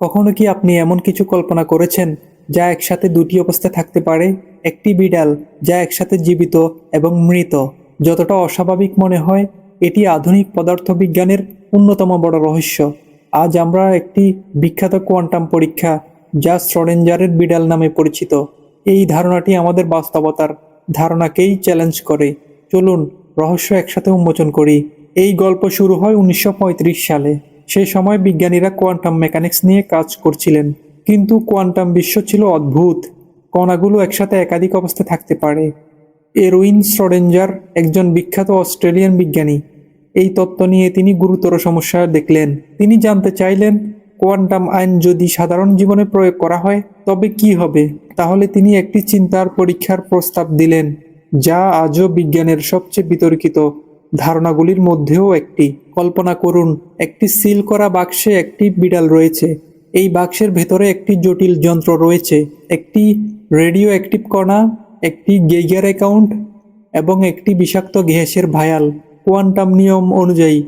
কখনো কি আপনি এমন কিছু কল্পনা করেছেন যা একসাথে দুটি অবস্থায় থাকতে পারে? একটি বিড়াল যা একসাথে জীবিত এবং মৃত। যতটা অস্বাভাবিক মনে হয়, এটি আধুনিক পদার্থবিজ্ঞানের অন্যতম বড় রহস্য। আজ আমরা একটি বিখ্যাত কোয়ান্টাম পরীক্ষা যা স্ট্রডেঞ্জারের বিড়াল নামে পরিচিত। এই ধারণাটি আমাদের বাস্তবতার ধারণাকেই চ্যালেঞ্জ করে। চলুন রহস্য একসাথে উন্মোচন করি। এই গল্প শুরু হয় উনিশশো পঁয়ত্রিশ সালে। সে সময় বিজ্ঞানীরা কোয়ান্টাম মেকানিক্স নিয়ে কাজ করছিলেন। কিন্তু কোয়ান্টাম বিশ্ব ছিল অদ্ভুত। কণাগুলো একসাথে একাধিক অবস্থায় থাকতে পারে। এরউইন স্ট্রডেঞ্জার একজন বিখ্যাত অস্ট্রেলিয়ান বিজ্ঞানী। এই তত্ত্ব নিয়ে তিনি গুরুতর সমস্যা দেখলেন। তিনি জানতে চাইলেন, কোয়ান্টাম আইন যদি সাধারণ জীবনে প্রয়োগ করা হয়, তবে কি হবে? তাহলে তিনি একটি চিন্তার পরীক্ষার প্রস্তাব দিলেন, যা আজও বিজ্ঞানের সবচেয়ে বিতর্কিত। ধারণাগুলির মধ্যেও একটি। কল্পনা করুন, একটি সিল করা বাক্সে একটি বিড়াল রয়েছে। এই বাক্সের ভেতরে একটি জটিল যন্ত্র রয়েছে। একটি রেডিও অ্যাক্টিভ কণা, একটি গেইগার অ্যাকাউন্ট এবং একটি বিষাক্ত গ্যাসের ভায়াল। কোয়ান্টাম নিয়ম অনুযায়ী,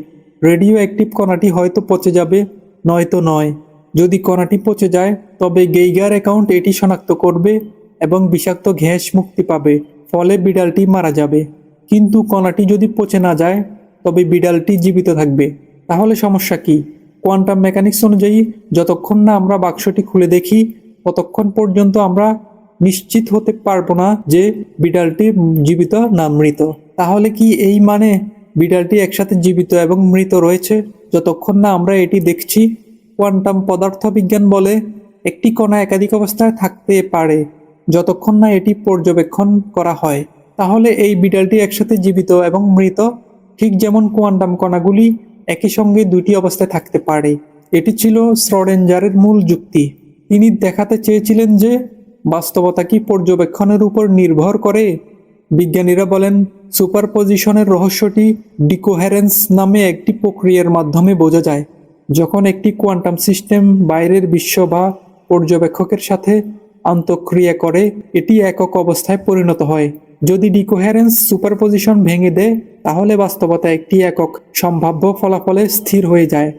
রেডিও অ্যাক্টিভ কণাটি হয়তো পচে যাবে, নয়তো নয়। যদি কণাটি পচে যায়, তবে গেইগার অ্যাকাউন্ট এটি শনাক্ত করবে এবং বিষাক্ত গ্যাস মুক্তি পাবে, ফলে বিড়ালটি মারা যাবে। কিন্তু কণাটি যদি পচে না যায়, তবে বিড়ালটি জীবিত থাকবে। তাহলে সমস্যা কি? কোয়ান্টাম মেকানিক্স অনুযায়ী, যতক্ষণ না আমরা বাক্সটি খুলে দেখি, ততক্ষণ পর্যন্ত আমরা নিশ্চিত হতে পারব না যে বিড়ালটি জীবিত না মৃত। তাহলে কি এই মানে বিড়ালটি একসাথে জীবিত এবং মৃত রয়েছে? যতক্ষণ না আমরা এটি দেখছি, কোয়ান্টাম পদার্থবিজ্ঞান বলে একটি কণা একাধিক অবস্থায় থাকতে পারে, যতক্ষণ না এটি পর্যবেক্ষণ করা হয়। তাহলে এই বিড়ালটি একসাথে জীবিত এবং মৃত। ঠিক যেমন কোয়ান্টাম কণাগুলি একই সঙ্গে দুটি অবস্থায় থাকতে পারে। এটি ছিল স্রডেঞ্জারের মূল যুক্তি। তিনি দেখাতে চেয়েছিলেন যে, বাস্তবতা কি পর্যবেক্ষণের উপর নির্ভর করে? বিজ্ঞানীরা বলেন, সুপারপজিশনের রহস্যটি ডিকোহেরেন্স নামে একটি প্রক্রিয়ার মাধ্যমে বোঝা যায়, যখন একটি কোয়ান্টাম সিস্টেম বাইরের বিশ্ব বা পর্যবেক্ষকের সাথে আন্তঃক্রিয়া করে, এটি একক অবস্থায় পরিণত হয়। যদি ডিকোহেরেন্স সুপারপজিশন ভেঙে দেয়, তাহলে বাস্তবতা একটি একক সম্ভাব্য ফলাফলে স্থির হয়ে যায়।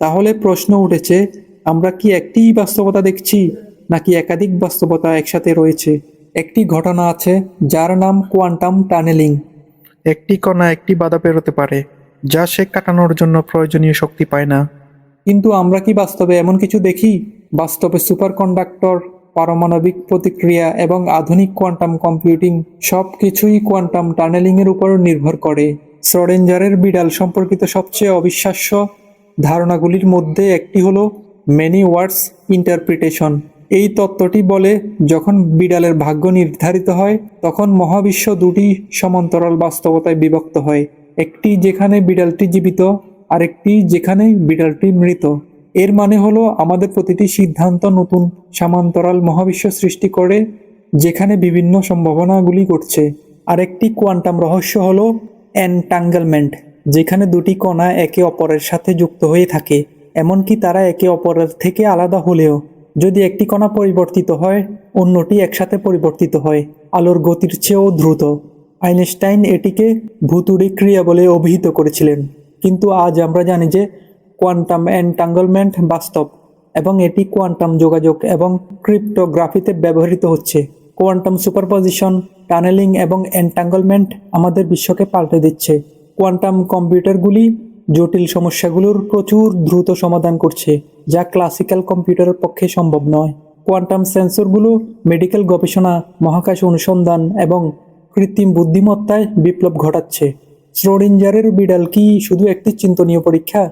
তাহলে প্রশ্ন উঠেছে, আমরা কি একটিই বাস্তবতা দেখছি, নাকি একাধিক বাস্তবতা একসাথে রয়েছে? একটি ঘটনা আছে, যার নাম কোয়ান্টাম টানেলিং একটি কণা একটি বাধা পেরোতে পারে, যা সে কাটানোর জন্য প্রয়োজনীয় শক্তি পায় না। কিন্তু আমরা কি বাস্তবে এমন কিছু দেখি? বাস্তবে সুপার কন্ডাক্টর পারমাণবিক প্রতিক্রিয়া এবং আধুনিক কোয়ান্টাম কম্পিউটিং সব কিছুই কোয়ান্টাম টানেলিংয়ের উপর নির্ভর করে। স্রডেঞ্জারের বিড়াল সম্পর্কিত সবচেয়ে অবিশ্বাস্য ধারণাগুলির মধ্যে একটি হলো মেনি ওয়ার্ডস ইন্টারপ্রিটেশন। এই তত্ত্বটি বলে, যখন বিড়ালের ভাগ্য নির্ধারিত হয়, তখন মহাবিশ্ব দুটি সমান্তরাল বাস্তবতায় বিভক্ত হয়, একটি যেখানে বিড়ালটি জীবিত, আরেকটি যেখানে বিড়ালটি মৃত। এর মানে হলো আমাদের প্রতিটি সিদ্ধান্ত নতুন সামান্তরাল মহাবিশ্ব সৃষ্টি করে, যেখানে বিভিন্ন সম্ভাবনাগুলি ঘটছে। আরেকটি কোয়ান্টাম রহস্য হলো অ্যান্টাঙ্গেলমেন্ট যেখানে দুটি কণা একে অপরের সাথে যুক্ত হয়ে থাকে, এমনকি তারা একে অপরের থেকে আলাদা হলেও। যদি একটি কণা পরিবর্তিত হয়, অন্যটি একসাথে পরিবর্তিত হয়, আলোর গতির চেয়েও দ্রুত। আইনস্টাইন এটিকে ভুতুড়ি ক্রিয়া বলে অভিহিত করেছিলেন। কিন্তু আজ আমরা জানি যে কোয়ান্টাম এনটাঙ্গলমেন্ট বাস্তব এবং এটি কোয়ান্টাম যোগাযোগ এবং ক্রিপ্টোগ্রাফিতে ব্যবহৃত হচ্ছে। কোয়ান্টাম সুপারপজিশন টানেলিং এবং এনটাঙ্গলমেন্ট আমাদের বিশ্বকে পাল্টে দিচ্ছে। কোয়ান্টাম কম্পিউটারগুলি জটিল সমস্যাগুলোর প্রচুর দ্রুত সমাধান করছে, যা ক্লাসিক্যাল কম্পিউটারের পক্ষে সম্ভব নয়। কোয়ান্টাম সেন্সরগুলো মেডিকেল গবেষণা, মহাকাশ অনুসন্ধান এবং কৃত্রিম বুদ্ধিমত্তায় বিপ্লব ঘটাচ্ছে। শ্রোডিঞ্জারের বিড়াল কি শুধু একটি চিন্তনীয় পরীক্ষা?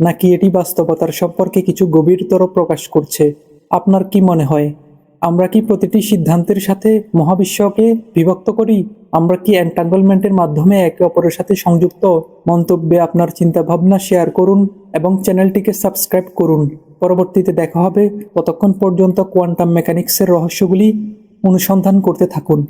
নাকি এটি বাস্তবতার সম্পর্কে কিছু গভীরতর প্রকাশ করছে? আপনার কি মনে হয়? আমরা কি প্রতিটি সিদ্ধান্তের সাথে মহাবিশ্বকে বিভক্ত করি? আমরা কি এন্টাঙ্গলমেন্টের মাধ্যমে একে অপরের সাথে সংযুক্ত? মন্তব্যে আপনার চিন্তাভাবনা শেয়ার করুন এবং চ্যানেলটিকে সাবস্ক্রাইব করুন। পরবর্তীতে দেখা হবে। ততক্ষণ পর্যন্ত কোয়ান্টাম মেকানিক্সের রহস্যগুলি অনুসন্ধান করতে থাকুন।